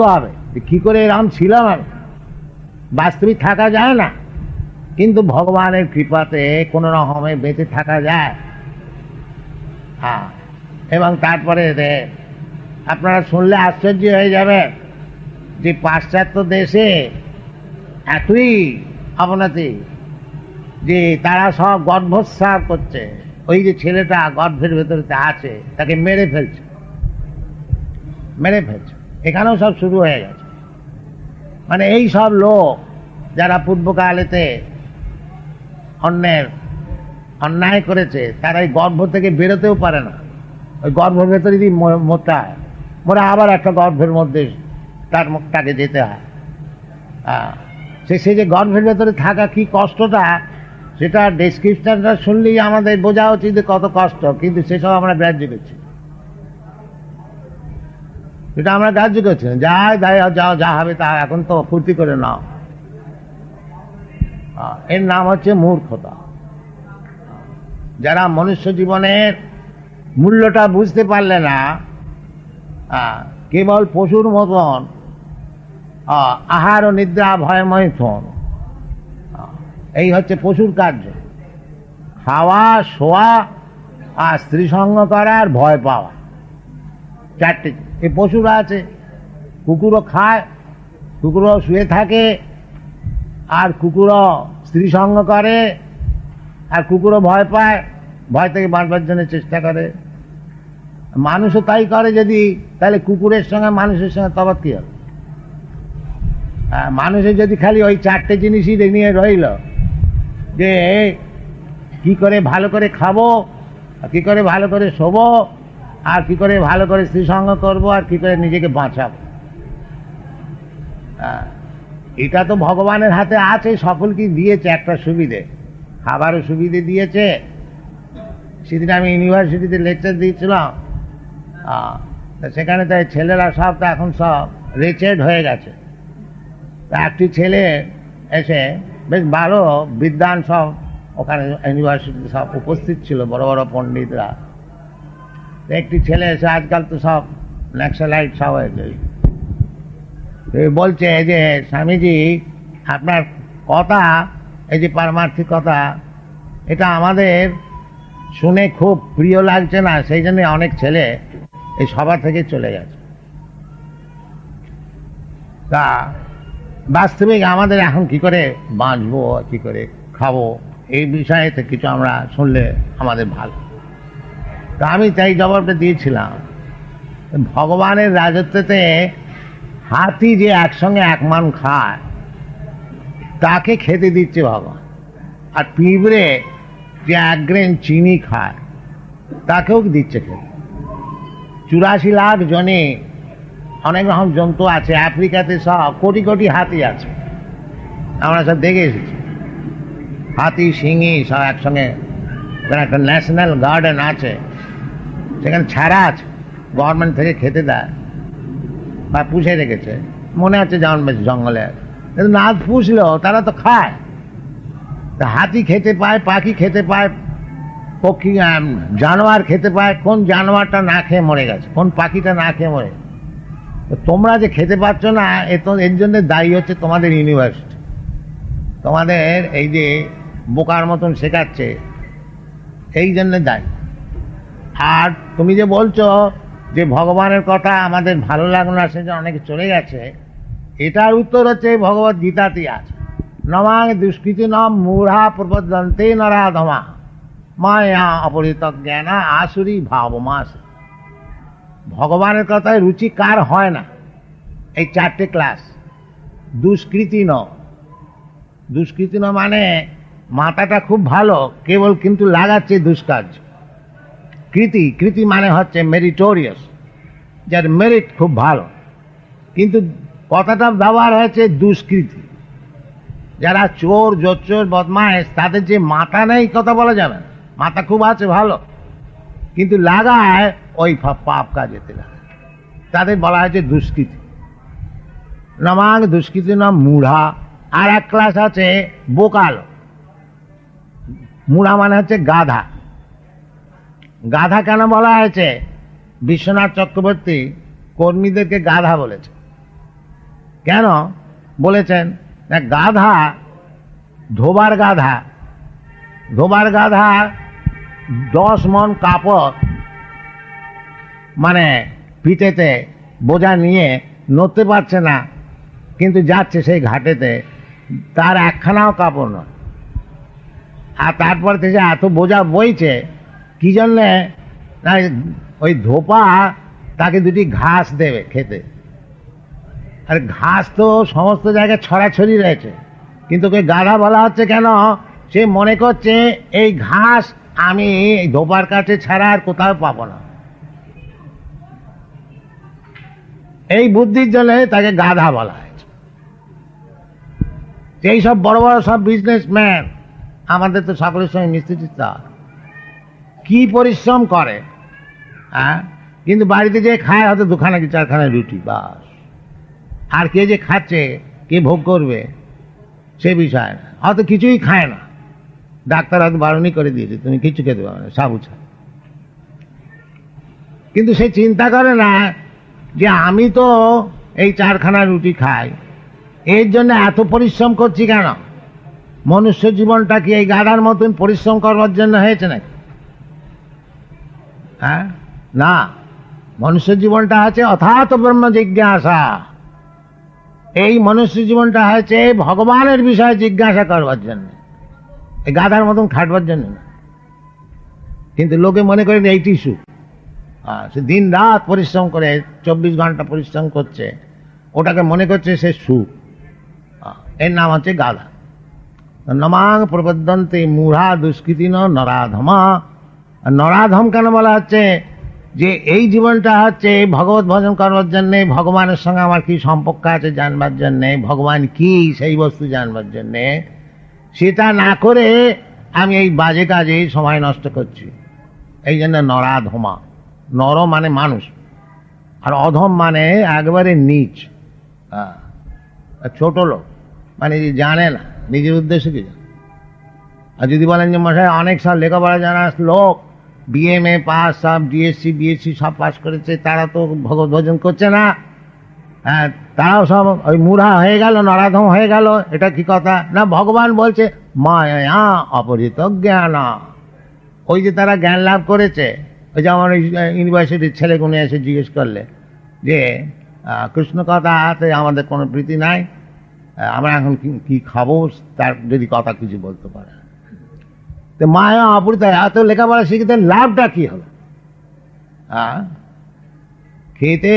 বুঝতে হবে কি করে এরম ছিলাম আমি বাস্তবিক থাকা যায় না। কিন্তু ভগবানের কৃপাতে কোনো রকমে বেঁচে থাকা যায়। হ্যাঁ এবং তারপরে আপনারা শুনলে আশ্চর্য হয়ে যাবেন যে পাশ্চাত্য দেশে এতই অবনতি যে তারা সব গর্ভস্রাব করছে। ওই যে ছেলেটা গর্ভের ভেতরে আছে, তাকে মেরে ফেলছে। মেরে ফেলছে। এখানেও সব শুরু হয়ে গেছে। মানে এই সব লোক যারা পূর্বকালেতে অন্যের অন্যায় করেছে, তারা এই গর্ভ থেকে বেরোতেও পারে না। ওই গর্ভের ভেতরে যদি মোটা হয় মোরা আবার একটা গর্ভের মধ্যে তার মুখটাকে যেতে হয়। সে সে যে গর্ভের ভেতরে থাকা কি কষ্টটা, সেটা ডেসক্রিপশনটা শুনলেই আমাদের বোঝা উচিত কত কষ্ট, কিন্তু সেসব আমরা গ্রাহ্য করছি এটা আমরা গ্রাহ্য করছি। যাই দায় যাও যা হবে তা এখন তো ফুর্তি করে নাও। এর নাম হচ্ছে মূর্খতা। যারা মনুষ্য জীবনের মূল্যটা বুঝতে পারলে না কেবল পশুর মতন আহার ও নিদ্রা ভয়ময় থন। আহ, এই হচ্ছে পশুর কার্য। খাওয়া শোয়া আর স্ত্রী সঙ্গ করা আর ভয় পাওয়া। চারটে এই পশুরা আছে কুকুরও খায় কুকুরও শুয়ে থাকে আর কুকুরও স্ত্রী সঙ্গ করে আর কুকুরও ভয় পায় ভয় থেকে বাঁচবার জন্য চেষ্টা করে। মানুষও তাই করে যদি তাহলে কুকুরের সঙ্গে মানুষের সঙ্গে তফাৎ কি হবে? আহ, মানুষের যদি খালি ওই চারটে জিনিসই নিয়ে রইল যে কি করে ভালো করে খাব কি করে ভালো করে শোবো আর কি করে ভালো করে স্ত্রী সঙ্গ করব আর কি করে নিজেকে বাঁচাবো? আহ, এটা তো ভগবানের হাতে আছে সকলকে দিয়েছে একটা সুবিধে? খাবারও সুবিধে দিয়েছে। সেদিন আমি ইউনিভার্সিটিতে লেকচার দিয়েছিলাম তা সেখানে তাই ছেলেরা সব তো এখন সব রেচেড হয়ে গেছে। একটি ছেলে এসে বেশ ভালো বিদ্যান সব ওখানে ইউনিভার্সিটিতে সব উপস্থিত ছিল বড় বড় পণ্ডিতরা। একটি ছেলে এসে আজকাল তো সব ন্যাক্সালাইট সব হয়েছে বলছে যে স্বামীজি, আপনার কথা, এই যে পারমার্থিক কথা, এটা আমাদের শুনে খুব প্রিয় লাগছে না, সেই জন্য অনেক ছেলে এই সভা থেকে চলে গেছে। তা বাস্তবিক আমাদের এখন কি করে বাঁচবো, কি করে খাব, এই বিষয়ে কিছু আমরা শুনলে আমাদের ভালো। তা আমি তাই জবাবটা দিয়েছিলাম। ভগবানের রাজত্বতে হাতি যে একসঙ্গে এক মান খায়, তাকে খেতে দিচ্ছে ভগবান। আর পিঁপড়ে যে এক গ্রেন চিনি খায়, তাকেও দিচ্ছে খেতে। চুরাশি লাখ জনে অনেক রকম জন্তু আছে, আফ্রিকাতে সব কোটি কোটি হাতি আছে। আমরা সব দেখে এসেছি। হাতি, সিংহি সব একসঙ্গে। একটা ন্যাশনাল গার্ডেন আছে। সেখানে ছাড়া আছে। গভর্নমেন্ট থেকে খেতে দেয় বা পুষে রেখেছে। মনে আছে বেশ জঙ্গলে কিন্তু না পুষলেও তারা তো খায়। তা হাতি খেতে পায়, পাখি খেতে পায়, পক্ষী জানোয়ার খেতে পায়, কোন জানোয়ারটা না খেয়ে মরে গেছে, কোন পাখিটা না খেয়ে মরে তো তোমরা যে খেতে পাচ্ছ না, এ তো এর জন্য দায়ী হচ্ছে তোমাদের ইউনিভার্সিটি তোমাদের এই যে বোকার মতন শেখাচ্ছে, এই জন্য দায়ী। আর তুমি যে বলছো যে ভগবানের কথা আমাদের ভালো লাগল না সে যে অনেকে চলে গেছে, এটার উত্তর হচ্ছে ভগবত গীতাতেই আছে। নমাং দুষ্কৃতি নম মূঢ়া প্রবদন্তে নরাধমা। মায়া অপরিত জ্ঞানা আসুরি ভাবমাস। ভগবানের কথায় রুচি কার হয় না? এই চারটে ক্লাস। দুষ্কৃতি ন। দুষ্কৃতি ন মানে মাথাটা খুব ভালো, কেবল কিন্তু লাগাচ্ছে দুষ্কার্য। কৃতি কৃতি মানে হচ্ছে মেরিটোরিয়াস যার মেরিট খুব ভালো। কিন্তু কথাটা ব্যবহার হয়েছে দুষ্কৃতি। যারা চোর, জোচ্চোর বদমাইশ তাদের যে মাথা নেই, কথা বলা যাবে না। মাথা খুব আছে, ভালো। কিন্তু লাগায় ওই পাপ কাজেতে তাদের বলা হয়েছে দুষ্কৃতি। নমাং দুষ্কৃতি নাম মুঢ়া আর এক ক্লাস আছে বোকালো। মুড়া মানে হচ্ছে গাধা। গাধা কেন বলা হয়েছে? বিশ্বনাথ চক্রবর্তী কর্মীদেরকে গাধা বলেছে। কেন বলেছেন? গাধা, ধোবার গাধা ধোবার গাধা, দশ মন কাপড় মানে পিঠেতে বোঝা নিয়ে নড়তে পারছে না, কিন্তু যাচ্ছে সেই ঘাটেতে, তার একখানাও কাপড় নয়। আর তারপর থেকে এত বোঝা বইছে কি জন্যে? না, ওই ধোপা তাকে দুটি ঘাস দেবে খেতে। আর ঘাস তো সমস্ত জায়গায় ছড়াছড়ি রয়েছে। কিন্তু ওকে গাধা বলা হচ্ছে কেন? সে মনে করছে, এই ঘাস আমি ধোপার কাছে ছাড়া আর কোথাও পাবো না। এই বুদ্ধির জন্য তাকে গাধা বলা হয়েছে। এই সব বড় বড় সব বিজনেসম্যান আমাদের তো সকলের সঙ্গে টিশতে হয়। কি পরিশ্রম করে হ্যাঁ? কিন্তু বাড়িতে যে খায়, হয়তো দুখানা কি চারখানা রুটি, বাস। আর কে যে খাচ্ছে, কে ভোগ করবে, সে বিষয় না। হয়তো কিছুই খায় না। ডাক্তার হয়তো বারণই করে দিয়েছে, তুমি কিছু খেতে পারবে না, সাবু কিন্তু সে চিন্তা করে না যে আমি তো এই চারখানা রুটি খাই, এর জন্য এত পরিশ্রম করছি কেন? মনুষ্য জীবনটা কি এই গাধার মতন পরিশ্রম করবার জন্য হয়েছে নাকি? হ্যাঁ? না, মনুষ্য জীবনটা আছে অথাত ব্রহ্ম জিজ্ঞাসা। এই মনুষ্য জীবনটা হয়েছে ভগবানের বিষয়ে জিজ্ঞাসা করবার জন্য। এই গাধার মতন খাটবার জন্য না। কিন্তু লোকে মনে করেন এইটি সুখ। সে দিন রাত পরিশ্রম করে, চব্বিশ ঘণ্টা পরিশ্রম করছে, ওটাকে মনে করছে সে সুখ। এর নাম হচ্ছে গাধা। নমাং প্রবদ্ধন্তে মূঢ়া দুষ্কৃতি নরাধমা। নরাধম কেন বলা হচ্ছে? যে এই জীবনটা হচ্ছে ভগবত ভজন করবার জন্যে ভগবানের সঙ্গে আমার কি সম্পর্ক আছে জানবার জন্যে ভগবান কি সেই বস্তু জানবার জন্যে? সেটা না করে আমি এই বাজে কাজে সময় নষ্ট করছি। এই জন্য নরাধমা। নর মানে মানুষ। আর অধম মানে একবারে নিচ। হ্যাঁ, ছোট লোক। মানে জানে না নিজের উদ্দেশ্য কি জানে? আর যদি বলেন যে মশাই অনেক সাল লেখাপড়া জানা লোক বিএমএ পাস, সব ডিএসসি বিএসসি সব পাস করেছে, তারা তো ভগবত ভজন করছে না। হ্যাঁ তারাও সব ওই মুড়া হয়ে গেল, নরাধম হয়ে গেল, এটা কি কথা? না, ভগবান বলছে, মায়া অপরিত জ্ঞান ওই যে তারা জ্ঞান লাভ করেছে, ওই যে আমার ওই ইউনিভার্সিটির ছেলেগুলো এসে জিজ্ঞেস করলে যে কৃষ্ণ কথাতে আমাদের কোনো প্রীতি নাই। আমরা এখন কি খাব? তার যদি কথা কিছু বলতে পারে। তো মায়া অপরিত এত লেখাপড়া শিখতে লাভটা কি হলো? খেতে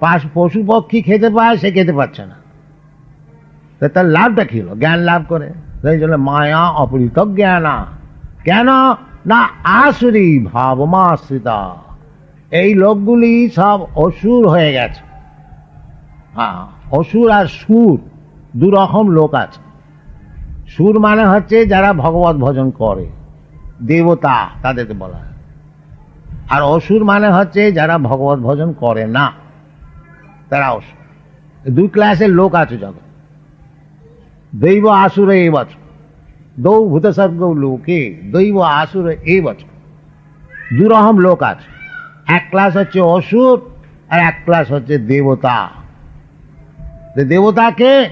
পাশ পশু পক্ষী খেতে পায়, সে খেতে পারছে না। তার লাভটা কি হলো? জ্ঞান লাভ করে। সেই জন্য মায়া অপরিত জ্ঞানা। কেন? না আসুরি ভাবমাশ্রিতা। এই লোকগুলি সব অসুর হয়ে গেছে। হ্যাঁ অসুর আর সুর দু রকম লোক আছে। সুর মানে হচ্ছে যারা ভগবত ভজন করে, দেবতা তাদেরকে বলা আর অসুর মানে হচ্ছে যারা ভগবত ভজন করে না, তারা অসুর। দুই ক্লাসের লোক আছে জগৎ। দৈব আসুর এই বছর। দৌ ভূতসর্গ লোকে দৈব আসুর এই বছর। দুরকম লোক আছে। এক ক্লাস হচ্ছে অসুর আর এক ক্লাস হচ্ছে দেবতা। দেবতাকে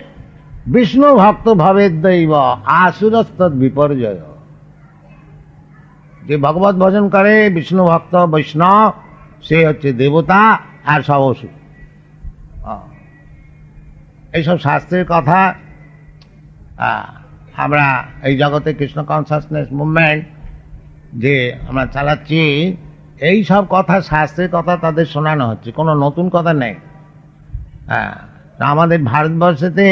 বিষ্ণু ভক্ত ভাবে দৈব আসুরস্তৎ বিপর্যয়। যে ভগবত ভজন করে বিষ্ণু ভক্ত বৈষ্ণব, সে হচ্ছে দেবতা আর সব অসুর। এইসব শাস্ত্রের কথা আমরা এই জগতে কৃষ্ণ কনসাসনেস মুভমেন্ট যে আমরা চালাচ্ছি, এই সব কথা, শাস্ত্রের কথা তাদের শোনানো হচ্ছে। কোনো নতুন কথা নেই। হ্যাঁ আমাদের ভারতবর্ষেতে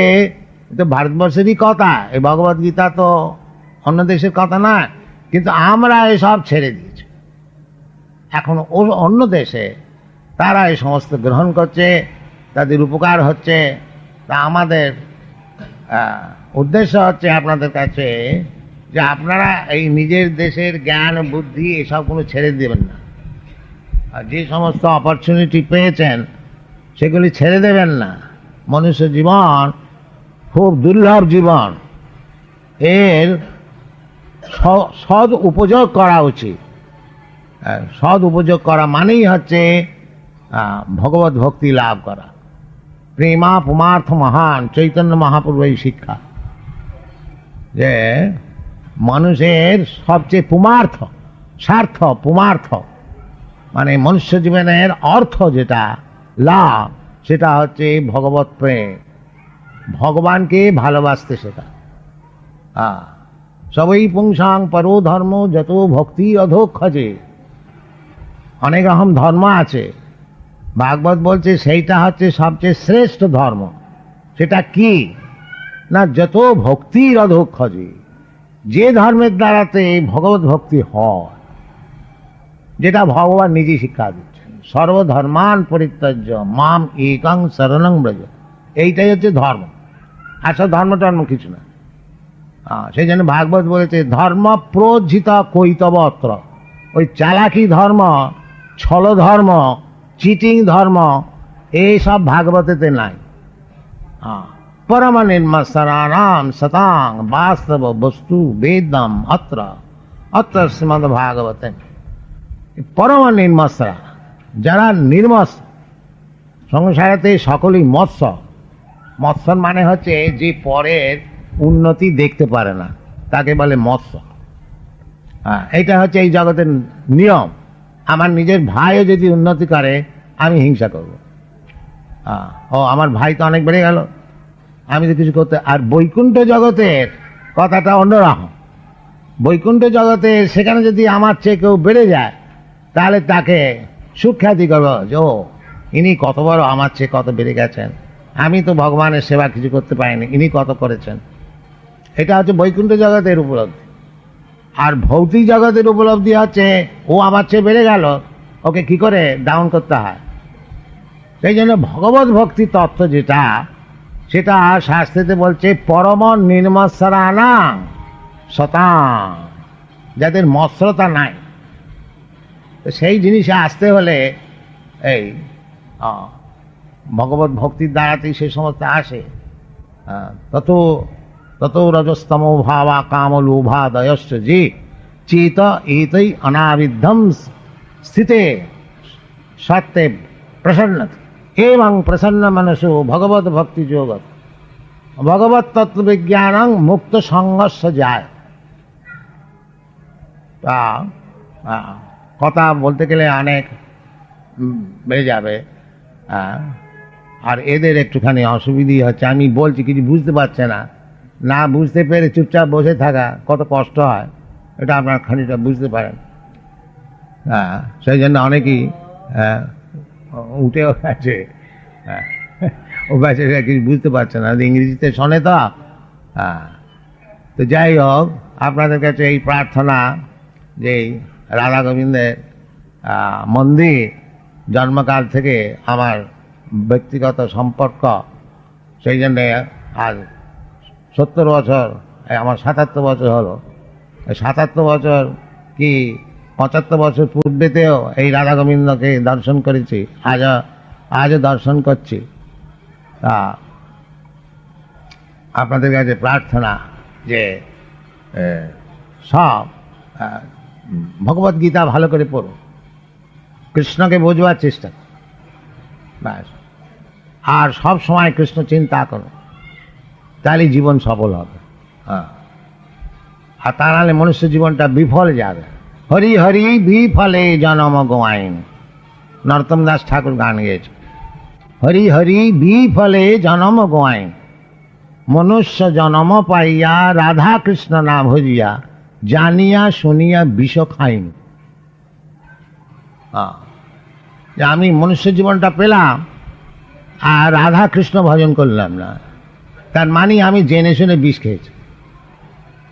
এ তো ভারতবর্ষেরই কথা, এই ভগবত গীতা তো অন্য দেশের কথা না কিন্তু আমরা এসব ছেড়ে দিয়েছি। এখন অন্য দেশে তারা এই সমস্ত গ্রহণ করছে, তাদের উপকার হচ্ছে, তা আমাদের উদ্দেশ্য হচ্ছে আপনাদের কাছে যে আপনারা এই নিজের দেশের জ্ঞান, বুদ্ধি এসবগুলো ছেড়ে দেবেন না। আর যে সমস্ত অপরচুনিটি পেয়েছেন, সেগুলি ছেড়ে দেবেন না। মনুষ্য জীবন খুব দুর্লভ জীবন। এর সদ উপযোগ করা উচিত। সদ উপযোগ করা মানেই হচ্ছে ভগবত ভক্তি লাভ করা। প্রেমা পুমার্থ মহান, চৈতন্য মহাপ্রভু এই শিক্ষা। যে মানুষের সবচেয়ে পুমার্থ, স্বার্থ, পুমার্থ মানে মনুষ্য জীবনের অর্থ যেটা, লাভ, সেটা হচ্ছে ভগবত প্রেম। ভগবানকে ভালোবাসতে শেখা। হ্যাঁ সবই পুংসাং পরো ধর্ম যত ভক্তি অধোক্ষজে অনেক রকম ধর্ম আছে। ভাগবত বলছে সেইটা হচ্ছে সবচেয়ে শ্রেষ্ঠ ধর্ম। সেটা কি? না, যত ভক্তির অধোক্ষজে যে ধর্মের দ্বারাতে ভগবত ভক্তি হয়, যেটা ভগবান নিজে শিক্ষা দিচ্ছেন। সর্বধর্মান পরিত্যাজ্য, মাম একং শরণং ব্রজ। এইটাই হচ্ছে ধর্ম। আসলে ধর্ম টর্ম কিছু না। সেই জন্য ভাগবত বলেছে, ধর্ম প্রজিত কৈতব অত্র। ওই চালাকি ধর্ম, ছল ধর্ম, চিটিং ধর্ম, এইসব ভাগবতেতে নাই। পরম সতাং বাস্তব বস্তু বেদম অত্র। অত্র শ্রীমদ ভাগবতে পরম যারা নির্মস, সংসারেতে সকলেই মৎস্য মৎস্য মানে হচ্ছে যে পরের উন্নতি দেখতে পারে না। তাকে বলে মৎস্য। হ্যাঁ এইটা হচ্ছে এই জগতের নিয়ম। আমার নিজের ভাইও যদি উন্নতি করে আমি হিংসা করব। হ্যাঁ, ও আমার ভাই তো অনেক বেড়ে গেল। আমি তো কিছু করতে আর বৈকুণ্ঠ জগতের কথাটা অন্যরকম। বৈকুণ্ঠ জগতে সেখানে যদি আমার চেয়ে কেউ বেড়ে যায় তাহলে তাকে সুখ্যাতি করব যে ও ইনি কত বড় আমার চেয়ে কত বেড়ে গেছেন। আমি তো ভগবানের সেবা কিছু করতে পারিনি, ইনি কত করেছেন? এটা হচ্ছে বৈকুণ্ঠ জগতের উপলব্ধি। আর ভৌতিক জগতের উপলব্ধি হচ্ছে, ও আমার চেয়ে বেড়ে গেল, ওকে কি করে ডাউন করতে হয়? সেই জন্য ভগবত ভক্তি তত্ত্ব যেটা, সেটা শাস্ত্রেতে বলছে, পরম নির্মৎসরানা শতাং যাদের মৎসরতা নাই। সেই জিনিসে আসতে হলে, এই ভগবত ভক্তির দ্বারাতেই সে সমস্ত আসে। তত তত রজস্তম ভাবা কাম লোভা দয়শ্চ যে চেত এতই অনাবিদ্ধম স্থিতে সত্যে প্রসন্ন এবং প্রসন্ন মনসু ভগবত ভক্তি যোগত। ভগবত তত্ত্ববিজ্ঞানং মুক্ত সংঘর্ষ যায়। তা কথা বলতে গেলে অনেক বেড়ে যাবে। আহ, আর এদের একটুখানি অসুবিধি হচ্ছে। আমি বলছি কিছু বুঝতে পারছে না। না বুঝতে পেরে চুপচাপ বসে থাকা কত কষ্ট হয়। এটা আপনার খানিকটা বুঝতে পারেন। হ্যাঁ সেই জন্য অনেকেই হ্যাঁ, উঠেও গেছে। হ্যাঁ, ও বেচারা কিছু বুঝতে পারছে না। ইংরেজিতে শোনে তো হ্যাঁ। তো যাই হোক আপনাদের কাছে এই প্রার্থনা যে রাধা গোবিন্দের মন্দির জন্মকাল থেকে আমার ব্যক্তিগত সম্পর্ক সেই জন্যে আজ সত্তর বছর আমার সাতাত্তর বছর হলো। সাতাত্তর বছর কি পঁচাত্তর বছর পূর্বেতেও এই রাধা গোবিন্দকে দর্শন করেছি আজও আজও দর্শন করছি। তা আপনাদের কাছে প্রার্থনা যে সব আহ, ভগবত গীতা ভালো করে পড়ো কৃষ্ণকে বোঝবার চেষ্টা ব্যাস। আর সব সময় কৃষ্ণ চিন্তা করো তাহলে জীবন সফল হবে। হ্যাঁ। আর তা নাহলে মনুষ্য জীবনটা বিফল যাবে। হরি হরি বিফলে জনম গোয়াইন। নরোত্তম দাস ঠাকুর গান গেয়েছে। হরি হরি বিফলে জনম গোয়াইন। মনুষ্য জনম পাইয়া রাধা কৃষ্ণ না ভজিয়া জানিয়া শুনিয়া বিষ খাইন। হ্যাঁ। যে আমি মনুষ্য জীবনটা পেলাম আর রাধা কৃষ্ণ ভজন করলাম না। তার মানে আমি জেনে শুনে বিষ খেয়েছি।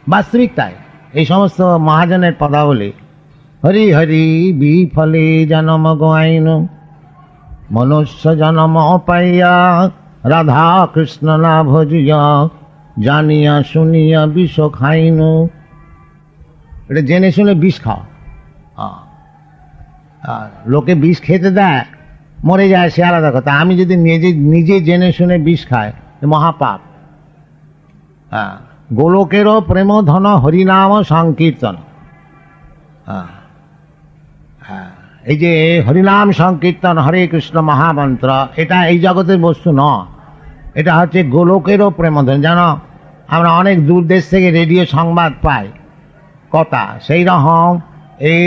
বাস্তবিক তাই। এই সমস্ত মহাজনের পদাবলী, হরি হরি বিফলে জনম গোয়াইন, মনুষ্য জনম পাইয়া রাধা কৃষ্ণ না ভজিয়া জানিয়া শুনিয়া বিষ খাইন। এটা জেনে শুনে বিষ খাও। লোকে বিষ খেতে দেয়, মরে যায়, সে আলাদা কথা। আমি যদি নিজে নিজে জেনে শুনে বিষ খাই মহাপাপ। হ্যাঁ গোলকেরও প্রেম ধন হরিনাম সংকীর্তন। হ্যাঁ হ্যাঁ এই যে হরিনাম সংকীর্তন, হরে কৃষ্ণ মহামন্ত্র, এটা এই জগতের বস্তু ন এটা হচ্ছে গোলকেরও প্রেমধন। যেন আমরা অনেক দূর দেশ থেকে রেডিও সংবাদ পাই, কথা, সেই রকম এই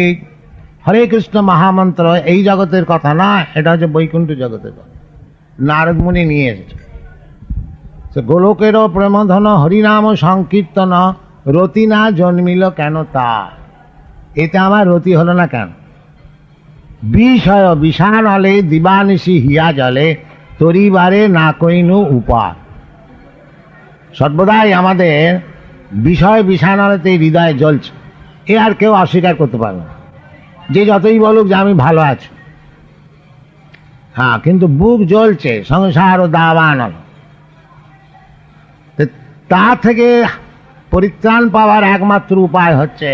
হরে কৃষ্ণ মহামন্ত্র, এই জগতের কথা না, এটা হচ্ছে বৈকুণ্ঠ জগতের কথা। নারদমুনি নিয়ে এসেছে। গোলকেরও প্রেমধন হরিনাম সংকীর্তন, রতি না জন্মিল কেন তা? এতে আমার রতি হলো না কেন? বিষয় বিষাণ হলে দিবানিশি হিয়া জলে, তরিবারে না কইনু উপায় সর্বদাই আমাদের বিষয় বিষাণালতে হৃদয়ে জ্বলছে। এ আর কেউ অস্বীকার করতে পারবে না। যে যতই বলুক যে আমি ভালো আছি। হ্যাঁ কিন্তু বুক জ্বলছে, সংসার ও দাবান তা থেকে পরিত্রাণ পাওয়ার একমাত্র উপায় হচ্ছে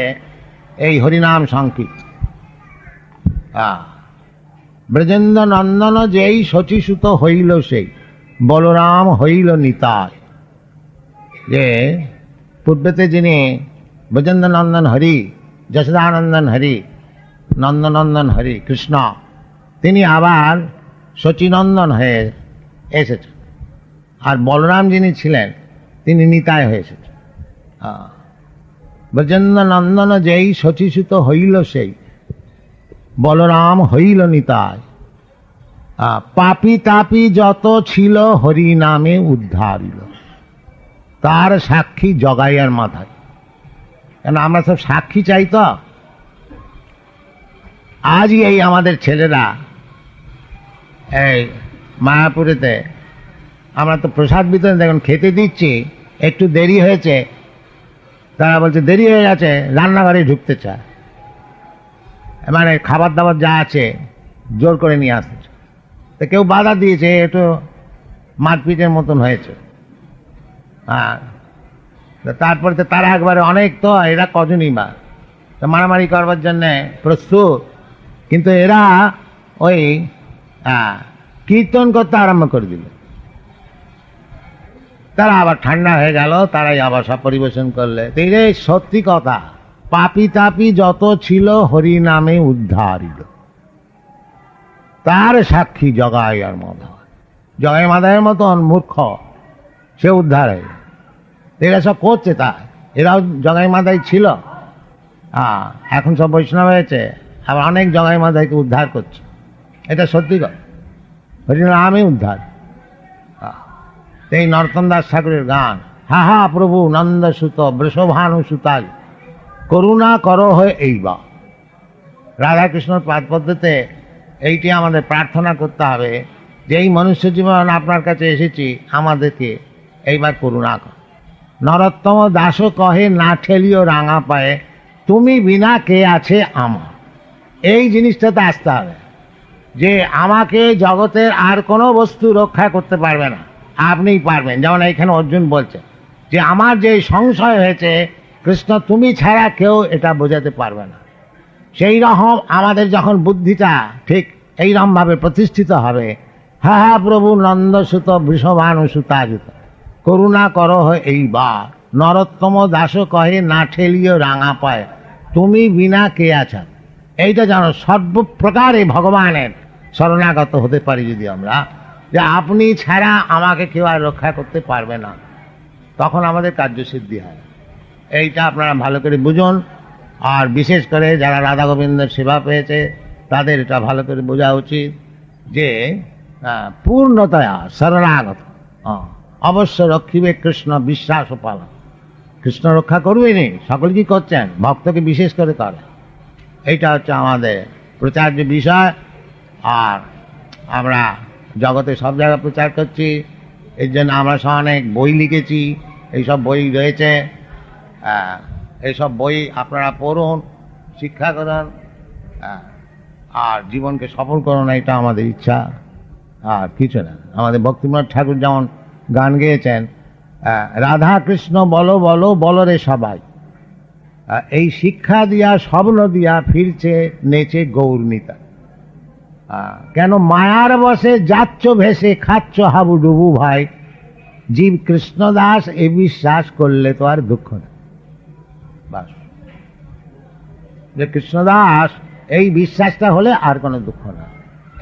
এই হরিনাম সংকীর্তন। হ্যাঁ ব্রজেন্দ্র নন্দন যেই শচীসুত হইল সেই, বলরাম হইল নিতায় যে পূর্বেতে যিনি ব্রজেন্দ্র নন্দন হরি, যশোদানন্দন হরি নন্দনন্দন হরি কৃষ্ণ। তিনি আবার শচীনন্দন হয়ে এসেছেন। আর বলরাম যিনি ছিলেন, তিনি নিতায় হয়ে এসেছেন। ব্রজেন্দ্র নন্দন যেই শচীসুত হইল সেই, বলরাম হইল নিতায় পাপি তাপি যত ছিল হরি নামে উদ্ধারিল। তার সাক্ষী জগাইয়ার মাথায়। কেন আমরা সব সাক্ষী চাই তো? আজই এই আমাদের ছেলেরা এই মায়াপুরেতে আমরা তো প্রসাদ বিতরণ দেখুন, খেতে দিচ্ছি, একটু দেরি হয়েছে। তারা বলছে, দেরি হয়ে গেছে, রান্নাঘরে ঢুকতে চায়। মানে খাবার দাবার যা আছে, জোর করে নিয়ে আসতে। তো কেউ বাধা দিয়েছে একটু মারপিটের মতন হয়েছে। হ্যাঁ তারপরে তো তারা একবারে অনেক, তো এরা কজনই বা তো মারামারি করবার জন্যে প্রস্তুত। কিন্তু এরা ওই কীর্তন করতে আরম্ভ করে দিল। তারা আবার ঠান্ডা হয়ে গেল, তারাই আবার সব পরিবেশন করলে। এই সত্যি কথা। পাপি তাপি যত ছিল হরি নামে উদ্ধারিল তার সাক্ষী জগাই আর মাধব। জগাই মাধবের মতন মূর্খ, সে উদ্ধার হয়ে। এরা সব করছে তা এরাও জগাই মাদাই ছিল। হ্যাঁ এখন সব বৈষ্ণব হয়েছে। আবার অনেক জগাই মাদাইকে উদ্ধার করছে। এটা সত্যি কথা। হরিনামে উদ্ধার। এই নরতন দাস ঠাকুরের গান। হা হা, প্রভু নন্দ সুত বৃষভানু সুতাল করুণা করো হয়ে এই বা। রাধাকৃষ্ণর পাদ পদ্ধতিতে এইটি আমাদের প্রার্থনা করতে হবে যে এই মনুষ্য জীবন আপনার কাছে এসেছি, আমাদেরকে এইবার করুণা কর। নরোত্তম দাসও কহে, না ঠেলিও রাঙা পায়ে, তুমি বিনা কে আছে আমার? এই জিনিসটাতে আসতে হবে। যে আমাকে জগতের আর কোনো বস্তু রক্ষা করতে পারবে না। আপনিই পারবেন। যেমন এখানে অর্জুন বলছে যে, আমার যে সংশয় হয়েছে, কৃষ্ণ তুমি ছাড়া কেউ এটা বোঝাতে পারবে না। সেই রকম আমাদের যখন বুদ্ধিটা ঠিক এইরকমভাবে প্রতিষ্ঠিত হবে, হা হা, প্রভু নন্দসুত বৃষভানু সুতাযুত করুণা করো এইবার। নরোত্তম দাস কহে, না ঠেলিও রাঙা পায়। তুমি বিনা কে আছা? এইটা জানো সর্বপ্রকারে ভগবানের শরণাগত হতে পারি যদি আমরা, যে আপনি ছাড়া আমাকে কেউ আর রক্ষা করতে পারবে না। তখন আমাদের কার্যসিদ্ধি হয়। এইটা আপনারা ভালো করে বুঝুন। আর বিশেষ করে যারা রাধা গোবিন্দের সেবা পেয়েছে, তাদের এটা ভালো করে বোঝা উচিত যে পূর্ণতয়া, শরণাগত। অবশ্য রক্ষিবে কৃষ্ণ বিশ্বাস পালন। কৃষ্ণ রক্ষা করবেনি সকল কি করছেন? ভক্তকে বিশেষ করে করে। এইটা হচ্ছে আমাদের প্রচার্য বিষয়। আর আমরা জগতে সব জায়গায় প্রচার করছি। এর জন্য আমরা সব অনেক বই লিখেছি। এইসব বই রয়েছে। এইসব বই আপনারা পড়ুন, শিক্ষা করুন আর জীবনকে সফল করুন, এটা আমাদের ইচ্ছা। আর কিছু না। আমাদের ভক্তিনাথ ঠাকুর যেমন গান গেয়েছেন রাধা কৃষ্ণ বলো বলো বলো রে সবাই। এই শিক্ষা দিয়া, স্বপ্ন দিয়া ফিরছে নেচে গৌরমিতা কেন মায়ার বসে যাচ্ছ, ভেসে খাচ্ছ হাবু ডুবু ভাই? জীব কৃষ্ণদাস এ বিশ্বাস করলে তো আর দুঃখ না বাস। যে কৃষ্ণদাস, এই বিশ্বাসটা হলে আর কোনো দুঃখ না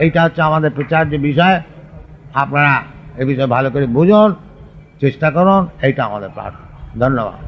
এইটা হচ্ছে আমাদের প্রচার্য বিষয়। আপনারা এ বিষয়ে ভালো করে বুঝুন, চেষ্টা করুন, এইটা আমাদের প্রার্থনা। ধন্যবাদ।